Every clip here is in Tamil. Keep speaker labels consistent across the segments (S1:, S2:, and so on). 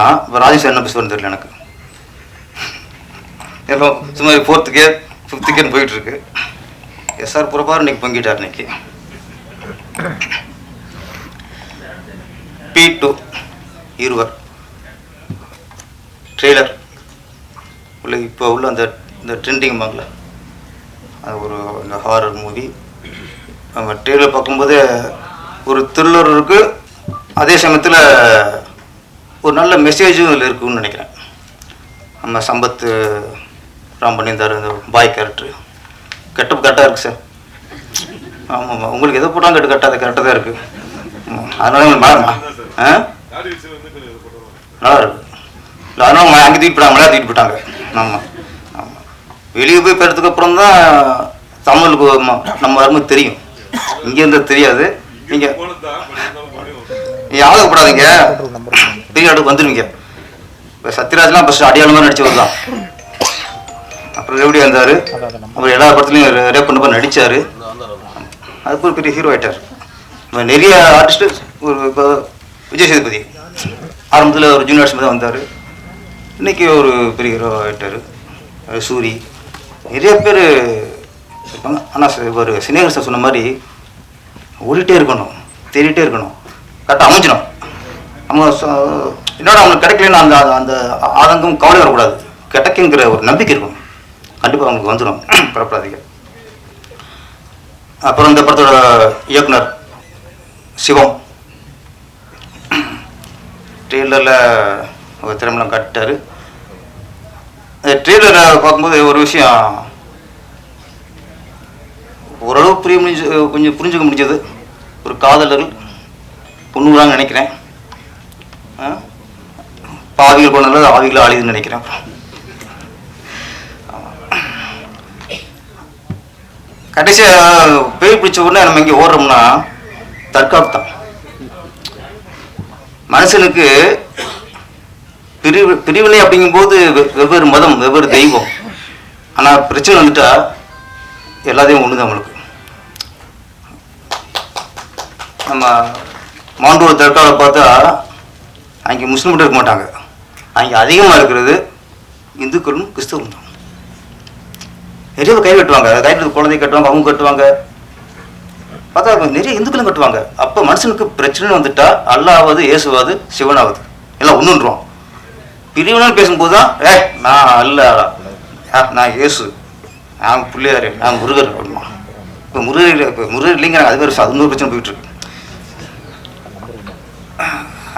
S1: பேசினான் இப்போ ராஜேஷ் என்ன பேசுவார்னு தெரியல எனக்கு. எல்லாம் சும்மா ஃபோர்த்துக்கே ஃபிஃப்த்துக்கேன்னு போயிட்டு இருக்கு எஸ்ஆர் புறப்பார் இன்னைக்கு பங்கிட்டார் இன்னைக்கு. பி டூ இருவர். ட்ரெய்லர் உள்ள இப்போ உள்ள அந்த இந்த ட்ரெண்டிங் பாங்கல அது ஒரு இந்த ஹாரர் மூவி நம்ம ட்ரெய்லர் பார்க்கும்போது ஒரு த்ரில்லர் இருக்கு. அதே சமயத்தில் ஒரு நல்ல மெசேஜும் இதில் இருக்குன்னு நினைக்கிறேன். நம்ம சம்பத் ராம் பண்ணியிருந்தார் இந்த பாய் கேரக்டர் கெட்டப் கரெக்டாக இருக்குது சார் ஆமாம் ஆமாம் உங்களுக்கு எதை போட்டாலும் கெட்டு கரெக்டாக கரெக்டாக தான் இருக்குது அதனால உங்களுக்கு மாறுமா ஆ? நல்லா இருக்கு. இல்லை அதனால அங்கே தூக்கிட்டு போட்டாங்க மலையா தூக்கிட்டு போட்டாங்க ஆமாம் ஆமாம் வெளியே போய் பெறதுக்கு அப்புறம் தான் தமிழுக்கு நம்ம வரும்போது தெரியும். இங்கேருந்து தெரியாது. நீங்கள் நீங்கள் ஆளுக்கு பெரிய அடுக்கு வந்துடுவீங்க இப்போ சத்யராஜ்லாம் ஃபஸ்ட்டு அடியாளம் தான் நடிச்சவர் தான். அப்புறம் ரெவடி வந்தார். அப்புறம் எல்லா படத்துலையும் ரேப் பண்ண போய் நடித்தார் அதுக்கு ஒரு பெரிய ஹீரோ ஆயிட்டார். நிறைய ஆர்டிஸ்ட்டு ஒரு இப்போ விஜய் சேதுபதி ஆரம்பத்தில் ஒரு ஜூனியர் ஆர்டிஸ்ட் தான் வந்தார். இன்னைக்கு ஒரு பெரிய ஹீரோ ஆயிட்டார். சூரி. நிறைய பேர் இருப்பாங்க ஆனால் ஒரு சினேகர் சார் சொன்ன மாதிரி ஓடிட்டே இருக்கணும். தேடிட்டே இருக்கணும். கரெக்டாக அமைஞ்சிடும் நம்ம என்னோட என்னடா அவங்களுக்கு கிடைக்கலன்னு அந்த அந்த ஆதங்கம் கவலை வரக்கூடாது. கிடைக்குங்கிற ஒரு நம்பிக்கை இருக்கும். கண்டிப்பாக அவங்களுக்கு வந்துடும் பரப்படாதீங்க அப்புறம் இந்த படத்தோட இயக்குனர் சிவம். ட்ரெய்லரில் ஒரு திறமெல்லாம் காட்டிட்டாரு. ட்ரெய்லரை பார்க்கும்போது ஒரு விஷயம் ஓரளவு புரிய முடிஞ்சு கொஞ்சம் புரிஞ்சுக்க முடிஞ்சது. ஒரு காதலர்கள் பொண்ணுறான்னு நினைக்கிறேன். பாவிகள் கொண்டது ஆவிகள் ஆளுதுன்னு நினைக்கிறேன். கடைசியாக பேய் பிடிச்ச உடனே நம்ம இங்கே ஓடுறோம்னா தற்காப்பு தான் மனுஷனுக்கு பிரிவு பிரிவினை அப்படிங்கும்போது வெ- வெவ்வேறு மதம் வெவ்வேறு தெய்வம். ஆனால் பிரச்சனை வந்துட்டா எல்லாத்தையும் ஒன்று தான் நம்மளுக்கு. நம்ம மாண்டூர் தர்காவில் பார்த்தா அங்கே முஸ்லீம் மட்டும் இருக்க மாட்டாங்க. அங்கே அதிகமாக இருக்கிறது இந்துக்களும் கிறிஸ்தவரும் தான். நிறைய கை கட்டுவாங்க. கை குழந்தை கட்டுவாங்க அவங்க கட்டுவாங்க. பார்த்தா நிறைய இந்துக்களும் கட்டுவாங்க. அப்போ மனுஷனுக்கு பிரச்சனை வந்துட்டா அல்லாவது இயேசுவாது சிவனாவது. எல்லாம் ஒன்றுன்றோம் பிரிவினு பேசும்போது தான் ஏ நான் அல்ல. நான் இயேசு. நான் பிள்ளையார். நான் முருகர். அப்படிமா இப்போ முருகர் இப்போ முருகர் இல்லைங்கிறாங்க. அது வேறு அது இன்னொரு பிரச்சனை போயிட்டுருக்கு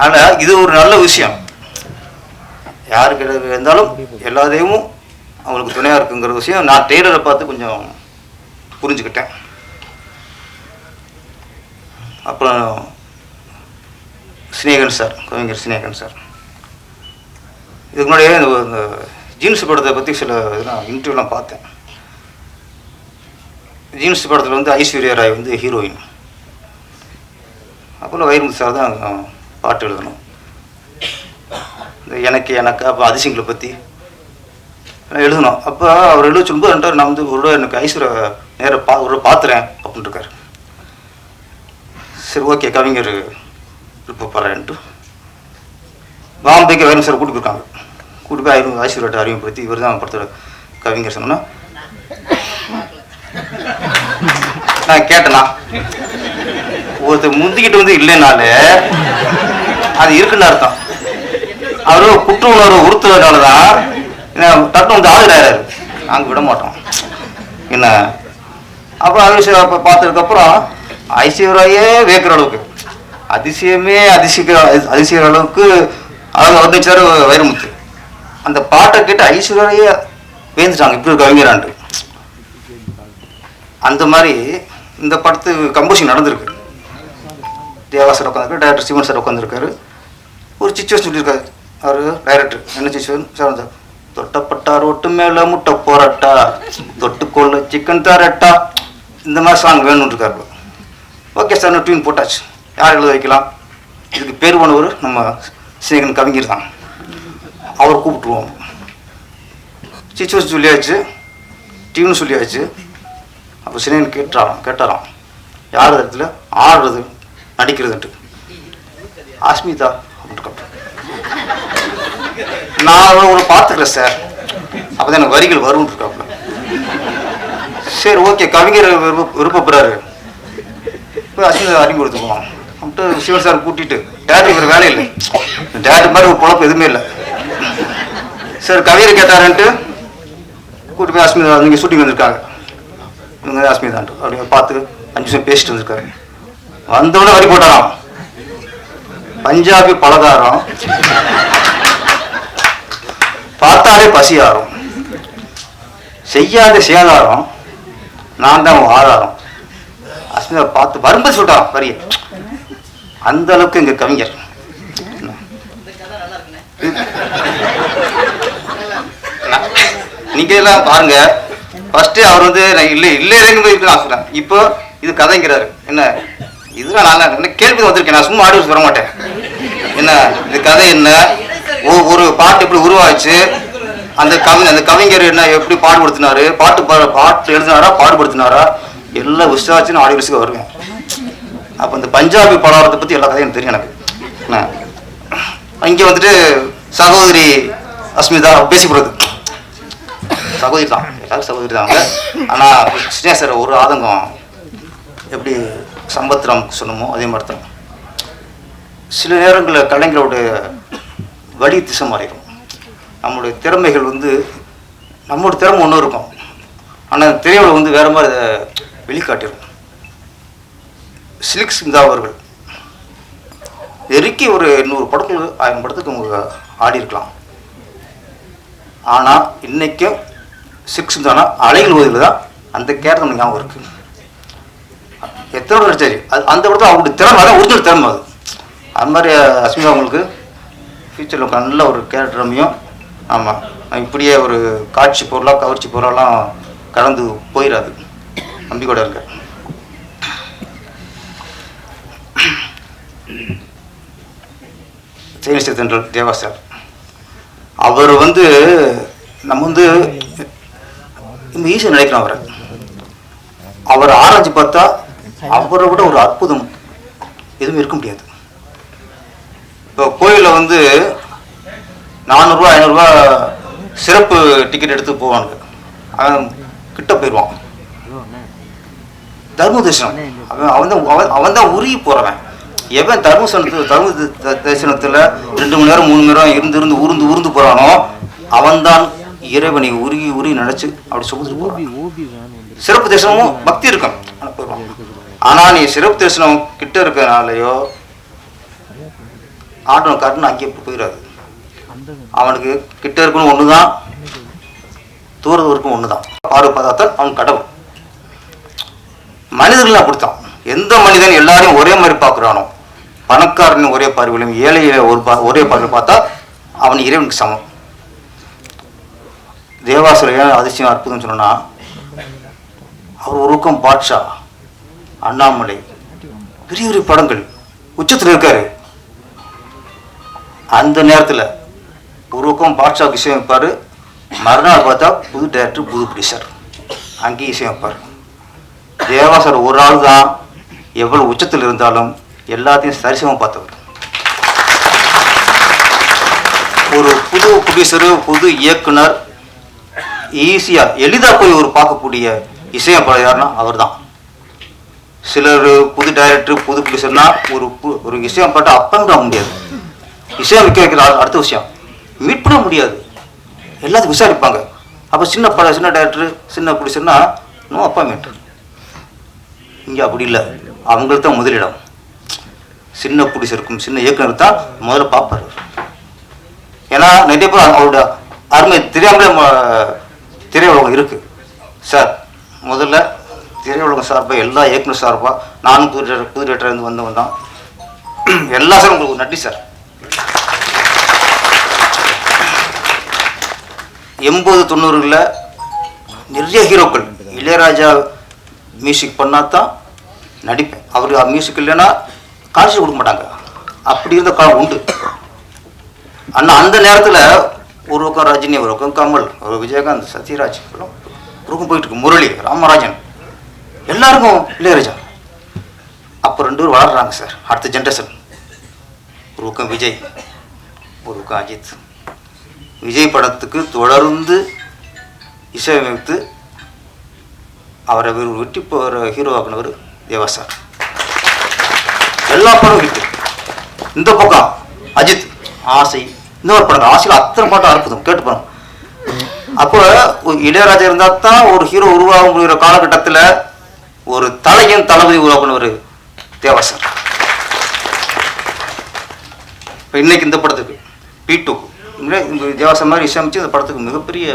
S1: ஆனால் இது ஒரு நல்ல விஷயம். யாருக்கு இருந்தாலும் எல்லா தெய்வமும் அவங்களுக்கு துணையாக இருக்குங்கிற விஷயம் நான் டெய்லரை பார்த்து கொஞ்சம் புரிஞ்சுக்கிட்டேன். அப்புறம் சினேகன் சார் கவிஞர் சினேகன் சார் இதுக்கு முன்னாடியே இந்த இந்த ஜீன்ஸ் படத்தை பற்றி சில இதெல்லாம் இன்டர்வியூலாம் பார்த்தேன். ஜீன்ஸ் படத்தில் வந்து ஐஸ்வர்யா ராய் வந்து ஹீரோயின் அப்புறம் வைரமுத்து சார் தான் பாட்டு எழுதணும். இந்த எனக்கு எனக்கு அப்போ அதிசயங்களை பற்றி எழுதணும். அப்போ அவர் எழுத சொல்லும்போது ரெண்டாவது நான் வந்து ஒரு எனக்கு ஐஸ்வர்யா நேர பா ஒரு பார்த்துறேன் அப்படின்னு சரி ஓகே கவிஞர் விருப்பப்படுறேன்ட்டு பாம்பேக்கு வேணும் சார் கூட்டி போயிருக்காங்க. கூட்டி போய் ஐநூறு ஐஸ்வர்யாட்ட அறிமுகப்படுத்தி இவர் தான் படத்தோட கவிஞர் சொன்னோன்னா நான் கேட்டேனா? ஒருத்தர் முந்திக்கிட்டு வந்து இல்லைனாலே அது இருக்குன்னு அர்த்தம். அவரு குற்ற உணர்வு உறுத்துறதுனால தான் டக்குனு வந்து ஆஜராகிறாரு நாங்கள் விட மாட்டோம். என்ன? அப்புறம் அதிசய அப்போ பார்த்ததுக்கப்புறம் ஐஸ்வர்யாயே வேக்கிற அளவுக்கு. அதிசயமே அதிசய அதிசய அளவுக்கு அழகு வந்துச்சாரு வைரமுத்து. அந்த பாட்டை கேட்டு ஐஸ்வர்யே வேந்துட்டாங்க இப்படி ஒரு அந்த மாதிரி இந்த படத்துக்கு கம்போசிங் நடந்திருக்கு. தேவா சார் உட்காந்துருக்கு டேரக்டர் சிவன் சார் உட்காந்துருக்காரு ஒரு சிச்சுவேஷன் சொல்லியிருக்காரு. அவர் டைரக்டர் என்ன சிச்சுவேஷன் சார் வந்து தொட்டப்பட்டா ரோட்டு மேலே முட்டை போராட்டா. தொட்டுக்கொள்ள சிக்கன் தரட்டா. இந்த மாதிரி சாங் வேணும்னு இருக்காரு ஓகே சார் நான் டியூன் போட்டாச்சு. யார் எழுத வைக்கலாம்? இதுக்கு பேர் போனவர் நம்ம சிங்கன் கவிஞர் தான். அவர் கூப்பிட்டுருவோம். சிச்சுவேஷன் சொல்லியாச்சு. டியூன் சொல்லியாச்சு. அப்போ சினேகன் கேட்டாராம் கேட்டாராம். யார் இடத்துல ஆடுறது நடிக்கிறதுன்ட்டு. ஆஸ்மிதா. நான் உங்களை பார்த்துக்கிறேன் சார் அப்போதான் எனக்கு வரிகள் வரும் இருக்காப்புல. சரி ஓகே கவிஞர் விருப்ப விருப்பப்படுறாரு. போய் அசிங்க அறிமுக கொடுத்துக்குவோம் அப்படின்ட்டு சிவன் சார் கூட்டிட்டு டேரக்டர் வேறு வேலை இல்லை. டேரக்டர் மாதிரி ஒரு குழப்பம் எதுவுமே இல்லை. சார் கவிஞர் கேட்டாருன்ட்டு கூட்டி போய் அஸ்மிதா நீங்கள் ஷூட்டிங் வந்திருக்காங்க. இவங்க அஸ்மிதான்ட்டு. அப்படியே பார்த்து அஞ்சு நிமிஷம் பேசிட்டு வந்திருக்காரு. வந்தவொடனே வரி போட்டாராம். பஞ்சாபி பலகாரம். பார்த்தாலே பசி ஆறும் செய்யாத சேதாரம் நான் தான் ஆதாரம். அஸ்மிதா பார்த்து வரும்போது சொல்லிட்டான் வரிய. அந்த அளவுக்கு எங்க கவிஞர். நான் நீங்க எல்லாம் பாருங்க ஃபர்ஸ்ட் அவர் வந்து நான் இல்லை இல்லை இல்லைன்னு போய் நான் சொல்றேன் இப்போ இது கதைங்கிறாரு. என்ன? இதுதான் நான் என்ன கேள்வி வந்திருக்கேன். நான் சும்மா ஆடியோஸ் வர மாட்டேன். என்ன? இது கதை என்ன? ஒரு பாட்டு எப்படி உருவாச்சு அந்த கவி அந்த கவிஞர் என்ன எப்படி பாடுபடுத்தினாரு? பாட்டு பா- பாட்டு எழுதினாரா? பாடுபடுத்தினாரா? எல்லா விசாரிச்சு நான் ஆடியோஸ்க்கு வருவேன் அப்போ இந்த பஞ்சாபி பலாரத்தை பற்றி எல்லா கதையும் தெரியும் எனக்கு. இங்கே வந்துட்டு சகோதரி அஸ்மிதா பேசி போகிறது சகோதரி தான். எல்லாரும் சகோதரி தான் அவங்க. ஆனால் ஸ்னேசர் ஒரு ஆதங்கம். எப்படி சம்பத்ராம் சொன்னமோ அதே மாதிரி தான் சில நேரங்களில் கலைஞரோட வழி திசை மாறிடும். நம்மளுடைய திறமைகள் வந்து நம்மளோட திறமை ஒன்று இருக்கும். ஆனால் திரையுலகம் வந்து வேறு மாதிரி அதை வெளிக்காட்டிடும். சிலிக் சிந்தா அவர்கள் நெருக்கி ஒரு நூறு படத்துக்கு ஆயிரம் படத்துக்கு அவங்க ஆடி இருக்கலாம் ஆனால் இன்றைக்கும் சிக்ஸ் தானா அலைகள் ஓதில் தான் அந்த கேரக்டர் நமக்கு ஞாபகம் இருக்குது எத்தனை படம் நடிச்சாரு அது அந்த படத்தில் அவங்களுடைய திறமை அதான் ஒரிஜினல் திறமை அது. அது மாதிரி அஸ்மிதா அவங்களுக்கு ஃப்யூச்சரில் நல்ல ஒரு கேரக்டர் அமையும். ஆமாம் இப்படியே ஒரு காட்சி பொருளாக கவர்ச்சி பொருளாலாம் கலந்து போயிடாது நம்பிக்கையோட இருக்க. சேமிஸ்டர் தென்றல் தேவா சார் அவர் வந்து நம்ம வந்து நம்ம ஈஸியாக நினைக்கிறோம் அவரை. அவர் ஆராய்ச்சி பார்த்தா அவரை விட ஒரு அற்புதம் எதுவும் இருக்க முடியாது. இப்போ கோயிலில் வந்து நானூறுரூவா ஐநூறுரூவா சிறப்பு டிக்கெட் எடுத்து போவானுங்க. அவன் கிட்ட போயிடுவான். தர்ம தரிசனம் அவன் அவன் தான் அவன் தான் உருகி போகிறவன் எவன் தர்மசனத்து தர்ம தரிசனத்தில் ரெண்டு மணி நேரம் மூணு மணி நேரம் இருந்து இருந்து உருந்து உருந்து போகிறானோ அவன்தான் இறைவனை உருகி உருகி நினச்சி அப்படி சுமந்துட்டு போகிறான் சிறப்பு தரிசனமும் பக்தி இருக்கும். ஆனா ஆனால் நீ சிறப்பு தரிசனம் கிட்ட இருக்கிறனாலையோ ஆட்டம் காட்டுன்னு அங்கேயே போயிடாது அவனுக்கு கிட்ட இருக்கணும் ஒன்று தான் தூரத்து இருக்கும் ஒன்று தான் பார்வை பார்த்தாத்தான் அவன் கடவுள். மனிதர்கள் அப்படித்தான். எந்த மனிதன் எல்லாரையும் ஒரே மாதிரி பார்க்குறானோ பணக்காரன் ஒரே பார்வையிலும் ஏழையில ஒரு பா ஒரே பார்வையில் பார்த்தா அவன் இறைவனுக்கு சமம். தேவாசுர அதிசயம் அற்புதம் சொன்னா அவர் ஒரு பக்கம் பாட்ஷா அண்ணாமலை பெரிய பெரிய படங்கள். உச்சத்தில் இருக்காரு. அந்த நேரத்தில் ஒரு பக்கம் பாட்ஷாவுக்கு இசையமைப்பார் மறுநாள் பார்த்தா புது டேரக்டர் புது ப்ரொடியூசர் அங்கேயும் இசையம் வைப்பார். தேவாசர் ஒரு ஆள் தான். எவ்வளோ உச்சத்தில் இருந்தாலும் எல்லாத்தையும் சரிசமம் பார்த்தவர். ஒரு புது ப்ரொடியூசரு புது இயக்குனர் ஈஸியாக எளிதாக போய் ஒரு பார்க்கக்கூடிய இசையமைப்பாளர் யாருன்னா அவர் தான் சிலர் புது டைரக்டர் புது ப்ரொடியூசர்னா ஒரு பு- ஒரு இசையமைப்பாட்டை அப்பன் முடியாது. இசையமைக்க வைக்கிற அடுத்த விஷயம். மீட் பண்ண முடியாது. எல்லாத்துக்கும் விசாரிப்பாங்க. அப்போ சின்ன பட சின்ன டைரக்டர் சின்ன ப்ரொடியூசர்னா நோ அப்பாயின்மெண்ட் இங்கே அப்படி இல்லை. அவங்களுக்கு தான் முதலிடம். சின்ன ப்ரொடியூசருக்கும் சின்ன இயக்குனர் தான் முதல்ல பார்ப்பார். ஏன்னா நிறைய பேர் அவரோட அருமை தெரியாமலே திரையுலகம் இருக்குது சார் முதல்ல திரையுலகம் சார்பாக எல்லா இயக்குனர் சார்பாக நானும் புது director- புது டேரக்டர் இருந்து வந்தவன் தான். எல்லா சார் உங்களுக்கு ஒரு நன்றி சார். எண்பது தொண்ணூறுகளில் நிறைய ஹீரோக்கள். இளையராஜா மியூசிக் பண்ணால் தான் நடிப்பேன் அவர் மியூசிக் இல்லைன்னா காட்சி கொடுக்க மாட்டாங்க. அப்படி இருந்த காலம் உண்டு. ஆனால் அந்த நேரத்தில் ஒரு பக்கம் ரஜினி ஒரு பக்கம் கமல் ஒரு விஜயகாந்த் சத்யராஜ் எல்லாம் ஒரு போயிட்டு இருக்கு. முரளி ராமராஜன். எல்லாருக்கும் இளையராஜா. அப்போ ரெண்டு பேரும் வளர்றாங்க சார். அடுத்த ஜென்ரேஷன் ஒரு பக்கம் விஜய் ஒரு பக்கம் அஜித். விஜய் படத்துக்கு தொடர்ந்து இசையமைத்து அவரை வெ- வெட்டி போகிற ஆகினவர் தேவா சார். எல்லா படம் ஹிட்டு இந்த பக்கம் அஜித் ஆசை இந்த ஒரு படம் ஆசையில் அத்தனை பாட்டம் அற்புதம். கேட்டு பாருங்க. அப்போ இளையராஜா இருந்தால் தான் ஒரு ஹீரோ உருவாக முடிகிற காலகட்டத்தில் ஒரு தலையும் தளபதி உருவாக்குனவர் தேவா சார். இப்போ இன்னைக்கு இந்த படத்துக்கு பீட்டுக்கு டூ இந்த தேவாசம் மாதிரி இசையமைச்சு இந்த படத்துக்கு மிகப்பெரிய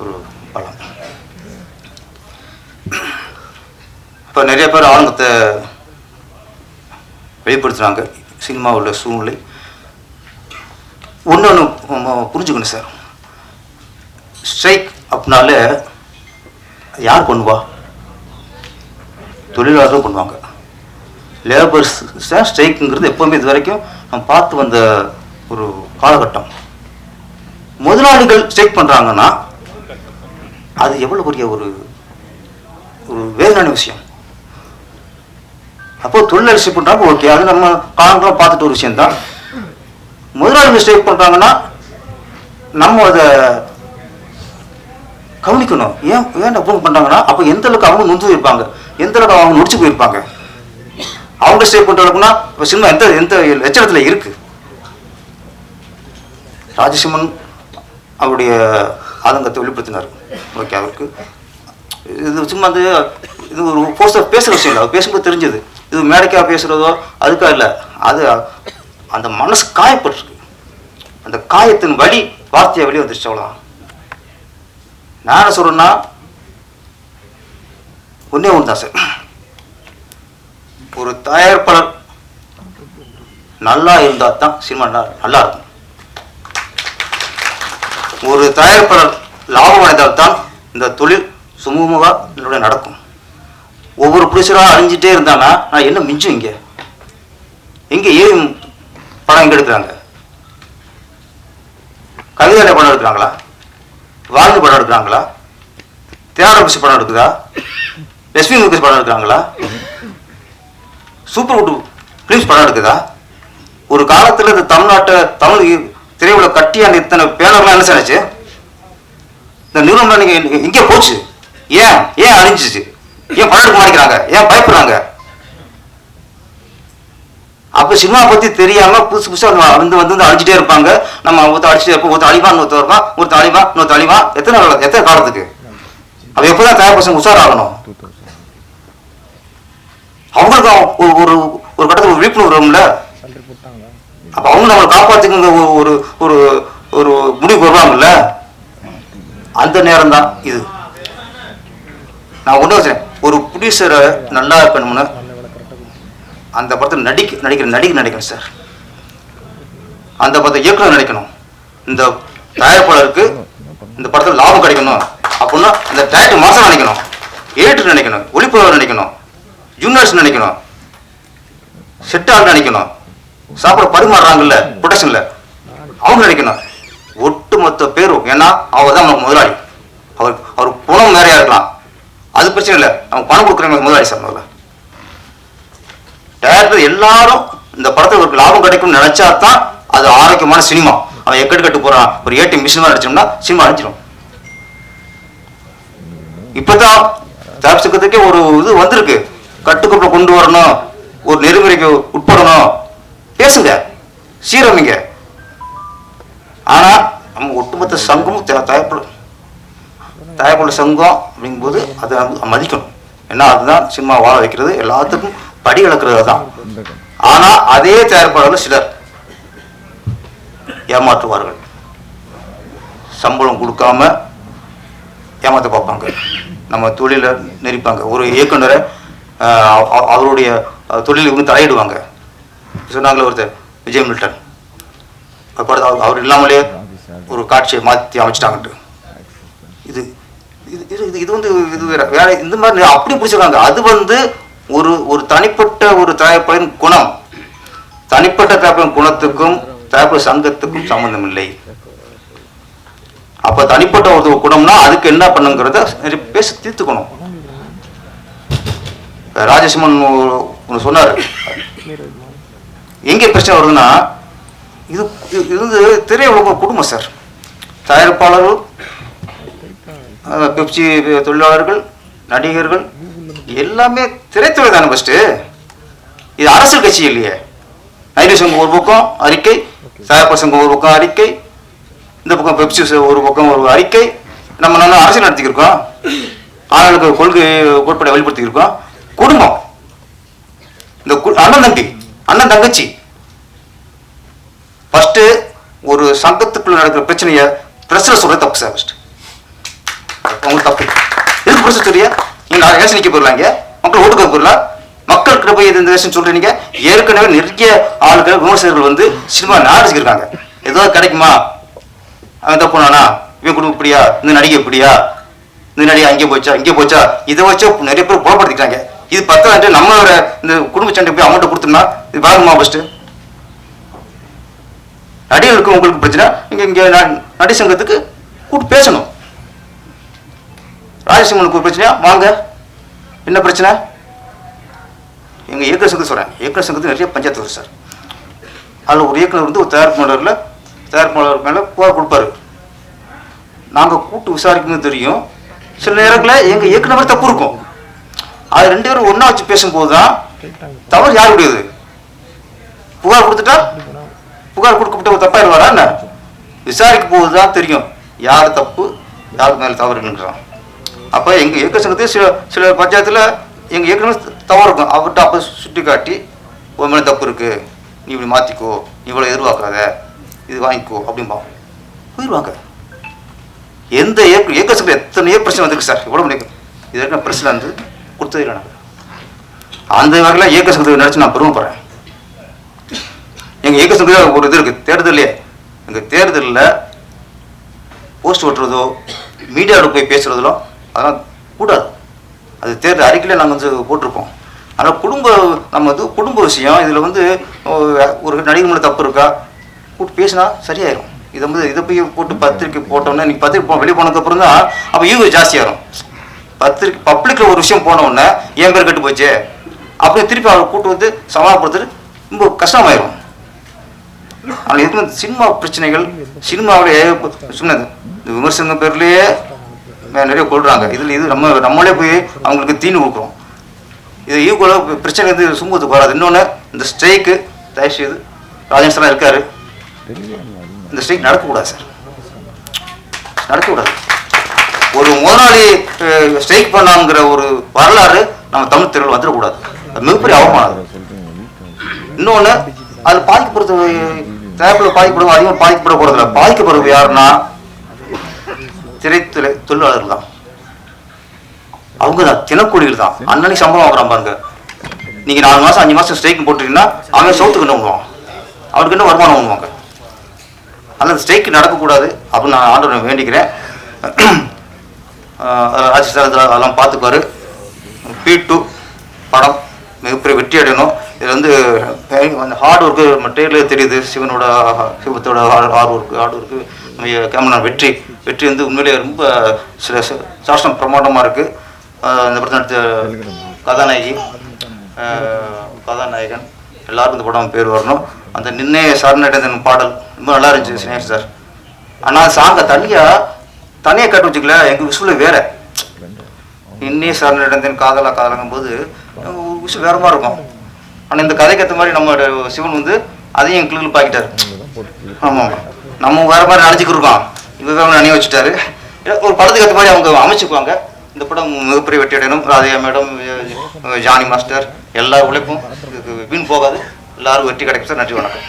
S1: ஒரு பலம். இப்போ நிறைய பேர் ஆனந்தத்தை வெளிப்படுத்துகிறாங்க சினிமாவோட சூழ்நிலை. ஒன்று ஒன்று புரிஞ்சுக்கணும் சார். ஸ்ட்ரைக் அப்படின்னாலே யார் பண்ணுவா? தொழிலாளர்கள் பண்ணுவாங்க. லேபர்ஸ் ஸ்ட்ரைக்குங்கிறது எப்போவுமே இது வரைக்கும் நம்ம பார்த்து வந்த ஒரு காலகட்டம். முதலாளிகள் ஸ்ட்ரைக் பண்ணுறாங்கன்னா அது எவ்வளோ பெரிய ஒரு ஒரு வேதனான விஷயம் அப்போ தொழிலாளி பண்ணுறாங்க ஓகே அது நம்ம காலங்களாக பார்த்துட்டு ஒரு விஷயம்தான் முதலாளிகள் ஸ்ட்ரைக் பண்ணுறாங்கன்னா நம்ம அதை கவனிக்கணும் ஏன் ஏன் அப்போ பண்ணுறாங்கன்னா அப்போ எந்த அளவுக்கு அவங்க நொந்து போயிருப்பாங்க எந்த அளவுக்கு அவங்க நொடிச்சு போயிருப்பாங்க அவங்க ஸ்டே பண்ணுற அளவுக்குன்னா சினிமா எந்த எந்த லட்சணத்தில் இருக்கு ராஜசிம்மன் அவருடைய ஆதங்கத்தை வெளிப்படுத்தினார். ஓகே அவருக்கு இது சும்மா வந்து இது ஒரு போஸ்டர் பேசுகிற விஷயம் இல்லை. அவர் பேசும்போது தெரிஞ்சது. இது மேடைக்காக பேசுகிறதோ அதுக்காக இல்லை. அது அந்த மனசு காயப்பட்டிருக்கு. அந்த காயத்தின் வழி வார்த்தையை வெளியே வந்துருச்சு அவ்வளோ நான் என்ன சொல்கிறேன்னா ஒன்றே ஒன்று தான் சார். ஒரு தயாரிப்பாளர் நல்லா இருந்தால் தான் சினிமா நல்லா நல்லா இருக்கும். ஒரு தயாரிப்பாளர் லாபம் அடைந்தால் தான் இந்த தொழில் சுமூகமாக நடக்கும். ஒவ்வொரு ப்ரொடியூசராக அழிஞ்சிட்டே இருந்தானா நான் என்ன மிஞ்சும் இங்கே? எங்கே ஏன் படம் எங்கே எடுக்கிறாங்க? கவிதாலய படம் எடுக்கிறாங்களா? வாழ்ந்து படம் எடுக்கிறாங்களா? தியாகராஜ படம் எடுக்குதா? லட்சுமி முகேஷ் படம் எடுக்கிறாங்களா? சூப்பர் குட் ஃபிலிம்ஸ் படம் எடுக்குதா? ஒரு காலத்தில் இந்த தமிழ்நாட்டை தமிழ் திரையுல அந்த இத்தனை பேனர்லாம் என்ன சாச்சு? இந்த நிறுவனம் நீங்க இங்கே போச்சு. ஏன்? ஏன் அழிஞ்சிச்சு? ஏன் படம் மாறிக்கிறாங்க ஏன் பயப்படுறாங்க? அப்போ சினிமா பத்தி தெரியாமல் புதுசு புதுசாக வந்து வந்து வந்து அழிச்சிட்டே இருப்பாங்க. நம்ம ஒருத்தர் அழிச்சிட்டே இருப்போம் ஒருத்தர் அழிவான் ஒருத்தர் இருப்பான் ஒருத்தர் அழிவான் இன்னொருத்தர் அழிவான். எத்தனை காலம் எத்தனை காலத்துக்கு? அப்போ எப்போ தான் தயார் பசங்க உஷாராகணும்? அவங்களுக்கு ஒரு ஒரு ஒரு கட்டத்தில் ஒரு விழிப்புணர்வு வரும்ல? அப்ப அவங்க நம்மளை காப்பாத்துக்குங்க ஒரு ஒரு ஒரு ஒரு முடிவு வருவாங்கல்ல அந்த நேரம் தான் இது. நான் ஒன்று வச்சேன் ஒரு ப்ரொடியூசரை நல்லா இருக்கணும்னு அந்த படத்தில் நடிக்க நடிக்கிற நடிகை நடிக்கணும் சார். அந்த படத்தை இயக்குனர் நினைக்கணும் இந்த தயாரிப்பாளருக்கு இந்த படத்தில் லாபம் கிடைக்கணும். அப்படின்னா இந்த டேரக்டர் மாசம் நினைக்கணும் ஏற்று நினைக்கணும் ஒளிப்பவர் நினைக்கணும் ஜூனியர்ஸ் நினைக்கணும் செட்டார் நினைக்கணும் சாப்பிட பரிமாறுறாங்கல்ல ப்ரொடக்ஷன்ல அவங்க நினைக்கணும். ஒட்டுமொத்த பேரும் ஏன்னா அவர் தான் நமக்கு முதலாளி. அவர் அவர் பணம் நிறையா இருக்கலாம். அது பிரச்சனை இல்லை. அவங்க பணம் கொடுக்குறவங்க முதலாளி சார் முதல்ல. டேரக்டர் எல்லாரும் இந்த படத்துல ஒரு லாபம் கிடைக்கும்னு நினைச்சா தான் அது ஆரோக்கியமான சினிமா. அவன் எக்கெட்டு கட்டு போறான். ஒரு ஏடி மிஷின் மாதிரி அடிச்சோம்னா சினிமா அடிச்சிடும் இப்பதான் தாப்சக்கத்துக்கே ஒரு இது வந்திருக்கு. கட்டுக்கோப்பை கொண்டு வரணும். ஒரு நெறிமுறைக்கு உட்படணும். பேசுங்க. சீரமைங்க ஆனா நம்ம ஒட்டுமொத்த சங்கமும் தயப்படும் தயப்பட சங்கம் அப்படிங்கும்போது அதை வந்து மதிக்கணும். ஏன்னா அதுதான் சினிமா வாழ வைக்கிறது. எல்லாத்துக்கும் படி இழக்கிறது தான். ஆனா அதே தயாரிப்பாளர்கள் சிலர் ஏமாற்றுவார்கள். சம்பளம் கொடுக்காம ஏமாத்த பார்ப்பாங்க. நம்ம தொழிலை நெரிப்பாங்க. ஒரு இயக்குனரை அவருடைய அஹ், தொழிலுக்கு வந்து தலையிடுவாங்க. சொன்னாங்களே ஒருத்தர் விஜய் மில்டன். படத்தை அவர் இல்லாமலே ஒரு காட்சியை மாற்றி அமைச்சிட்டாங்கன்ட்டு. இது இது இது இது- வந்து இது வேற வேற இந்த மாதிரி அப்படி பிடிச்சிருக்காங்க. அது வந்து ஒரு ஒரு தனிப்பட்ட ஒரு தயாரிப்பாளரின் குணம். தனிப்பட்ட தயாரிப்பின் குணத்துக்கும் தயாரிப்பு சங்கத்துக்கும் சம்பந்தம் இல்லை. அப்ப தனிப்பட்ட ஒரு குணம்னா அதுக்கு என்ன பண்ணுங்கிறத பேச பேசி தீர்த்துக்கணும். ராஜசிம்மன் சொன்னார். எங்கே பிரச்சனை வருதுன்னா இது இது இது வந்து திரையுலக குடும்பம் சார். தயாரிப்பாளர்கள் பெப்சி தொழிலாளர்கள் நடிகர்கள் எல்லாமே திரைத்துறை தானே ஃபஸ்ட்டு இது அரசியல் கட்சி இல்லையே. நைட்டு சங்கம் ஒரு பக்கம் அறிக்கை தயாரிப்பாளர் சங்கம் ஒரு பக்கம் அறிக்கை இந்த பக்கம் பெப்சி ஒரு பக்கம் ஒரு அறிக்கை. நம்ம நல்லா அரசியல் நடத்திக்கிருக்கோம். ஆளுக்கு கொள்கை கோட்பாடை வெளிப்படுத்திக்கிருக்கோம். குடும்பம். இந்த கு- அண்ணன் தம்பி. அண்ணன் தங்கச்சி. ஃபஸ்ட்டு ஒரு சங்கத்துக்குள்ள நடக்கிற பிரச்சனையை பிரச்சனை சொல்ற தப்பு சார் ஃபஸ்ட் உங்களுக்கு தப்பு. எதுக்கு பிரச்சனை தெரிய நீங்க எலெக்ஷன் நிக்க போயிடலாங்க மக்கள் ஓட்டுக்க போயிடலாம் மக்கள்கிட்ட போய் இந்த விஷயம் சொல்றீங்க ஏற்கனவே நிறைய ஆளுகள் விமர்சகர்கள் வந்து சினிமா நாடிச்சிருக்காங்க ஏதோ கிடைக்குமா? அவன் தப்பு பண்ணானா? இவன் குடும்பம் இப்படியா? இந்த நடிகை இப்படியா? இந்த நடிகை அங்கே போச்சா? இங்கே போச்சா? இதை வச்சு நிறைய பேர் புலப்படுத்திக்கிறாங்க இது பத்தாண்டு நம்மளோட இந்த குடும்ப சண்டை போய் அமௌண்ட் கொடுத்தோம்னா இது வாங்குமா ஃபர்ஸ்ட் நடிகர்களுக்கு உங்களுக்கு பிரச்சனை. இங்க இங்க ந- நடி சங்கத்துக்கு கூப்பிட்டு பேசணும். ராஜசிம்மனுக்கு ஒரு பிரச்சனையா? வாங்க. என்ன பிரச்சனை? எங்க இயக்குனர் சங்கத்தை சொல்றேன். இயக்குனர் சங்கத்துக்கு நிறைய பஞ்சாயத்து வரும் சார். அதில் ஒரு இயக்குனர் வந்து ஒரு தயாரிப்பாளரில் தயாரிப்பாளர் மேலே புகார் கொடுப்பாரு. நாங்கள் கூட்டு விசாரிக்கணும்னு தெரியும். சில நேரங்களில் எங்கள் இயக்குனர் தப்பு இருக்கும். அது ரெண்டு பேரும் ஒன்றா வச்சு பேசும்போது தான் தவறு யாருடையது புகார் கொடுத்துட்டா? புகார் கொடுக்கப்பட்ட ஒரு தப்பாயிருவாரா என்ன? விசாரிக்க போது தான் தெரியும். யார் தப்பு யாருக்கு மேலே தவறுன்றான் அப்போ எங்கள் இயக்க சங்கத்தில் சில சில பஞ்சாயத்தில் எங்கள் இயக்குனர் தவறு இருக்கும். அவர்கிட்ட அப்போ சுட்டி காட்டி ஒரு மேலே தப்பு இருக்குது நீ இப்படி மாற்றிக்கோ நீ இவ்வளோ எதிர்பார்க்காத. இது வாங்கிக்கோ. அப்படிம்பா போயிடுவாங்க எந்த இயக்க இயக்க சங்கத்தில் எத்தனையோ பிரச்சனை வந்திருக்கு சார். இவ்வளோ முடியும் இது வரைக்கும் பிரச்சனை வந்து கொடுத்தது இல்லை நாங்கள் அந்த வகையில் இயக்க சங்கத்தை நினச்சி நான் பெருமைப்படுறேன் எங்கள் இயக்க சக்தியாக ஒரு இது இருக்குது தேர்தலே எங்கள் தேர்தலில் போஸ்ட் ஓட்டுறதோ மீடியாவில் போய் பேசுகிறதோ அதெல்லாம் கூடாது. அது தேர்தல் அறிக்கையில் நாங்கள் வந்து போட்டிருப்போம் ஆனால் குடும்ப நம்ம வந்து குடும்ப விஷயம் இதில் வந்து ஒரு நடிகர் மேலே தப்பு இருக்கா? கூட்டு பேசினா சரியாயிரும். இதை வந்து இதை போய் போட்டு பத்திரிக்கை போட்டோன்னே நீ பத்திரிக்கை வெளியே போனதுக்கப்புறம் தான் அப்போ ஈவு ஜாஸ்தியாகும் பத்திரிக்கை பப்ளிக்கில் ஒரு விஷயம் போன உடனே என் பேர் கெட்டு போச்சு? அப்படியே திருப்பி அவரை கூட்டு வந்து சமாளப்படுத்துறது ரொம்ப கஷ்டமாயிரும். ஆனால் எதுவும் சினிமா பிரச்சனைகள் சினிமாவிலே சொன்னது இந்த விமர்சன பேர்லயே நிறைய கொள்றாங்க. இதில் இது நம்ம நம்மளே போய் அவங்களுக்கு தீனி கொடுக்குறோம். இது ஈக்குவலாக பிரச்சனை வந்து சுமூகத்துக்கு வராது. இன்னொன்று இந்த ஸ்ட்ரைக்கு தயவு செய்து ராஜேஷ் இருக்காரு. இந்த ஸ்ட்ரைக் நடக்கக்கூடாது சார். நடக்கக்கூடாது. ஒரு முதலாளி ஸ்ட்ரைக் பண்ணாங்கிற ஒரு வரலாறு நம்ம தமிழ் திரையில் வந்துடக்கூடாது. அது மிகப்பெரிய அவமானம். அது. இன்னொன்று அது பாதிக்கப்படுறது தேவையில் பாதிக்கப்படுவோம் அதிகமாக பாதிக்கப்பட போகிறதில்ல பாதிக்கப்படுறது யாருன்னா திரைத்துறை தொழிலாளர்கள் தான். அவங்க தான் தினக்கூலிகள் தான். அன்னன்னைக்கு சம்பளம் வாங்குறான் பாருங்க. நீங்கள் நாலு மாதம் அஞ்சு மாதம் ஸ்ட்ரைக் போட்டுட்டீங்கன்னா அவன் சவுத்துக்கு என்ன பண்ணுவான்? அவனுக்கு என்ன வருமானம் பண்ணுவாங்க அதனால் ஸ்ட்ரைக் நடக்கக்கூடாது அப்படின்னு நான் ஆண்டு வேண்டிக்கிறேன். ராஜேஷ் சார் அதெல்லாம் பார்த்துக்குவாரு பி டூ படம் மிகப்பெரிய வெற்றி அடையணும். இதில் வந்து அந்த ஹார்ட் ஒர்க்கு நம்ம ட்ரெயிலே தெரியுது. சிவனோட சிவத்தோட ஹார்ட் ஒர்க்கு ஹார்ட் ஒர்க்கு நம்ம கேமரா வெற்றி. வெற்றி வந்து உண்மையிலேயே ரொம்ப சில சாசனம் பிரமாண்டமாக இருக்குது இந்த படத்தை நடித்த கதாநாயகி கதாநாயகன் எல்லாருக்கும் இந்த படம் பேர் வரணும். அந்த நின்னே சரணடைந்தன் பாடல் ரொம்ப நல்லா இருந்துச்சு சினேஷ் சார். ஆனால் சாங்கை தனியாக தனியாக கட்டு வச்சுக்கல எங்கள் விசுவில் வேற. இன்னே சரணடைந்தேன் காதலா காதலாங்கும் போது ஒரு விஷயம் வேற மாதிரி இருக்கும். ஆனால் இந்த கதைக்கு ஏற்ற மாதிரி நம்ம சிவன் வந்து அதையும் கிளிகள் பாக்கிட்டார். ஆமாம் நம்ம வேற மாதிரி நினச்சிக்கிட்டு இருக்கோம். வேற நினைவு வச்சுட்டாரு. ஒரு படத்துக்கு ஏற்ற மாதிரி அவங்க அமைச்சுக்குவாங்க. இந்த படம் மிகப்பெரிய வெற்றி அடையணும். ராதையா மேடம் ஜானி மாஸ்டர் எல்லா உழைப்பும் வீண் போகாது. எல்லாரும் வெற்றி கிடைக்கும் சார். நன்றி வணக்கம்.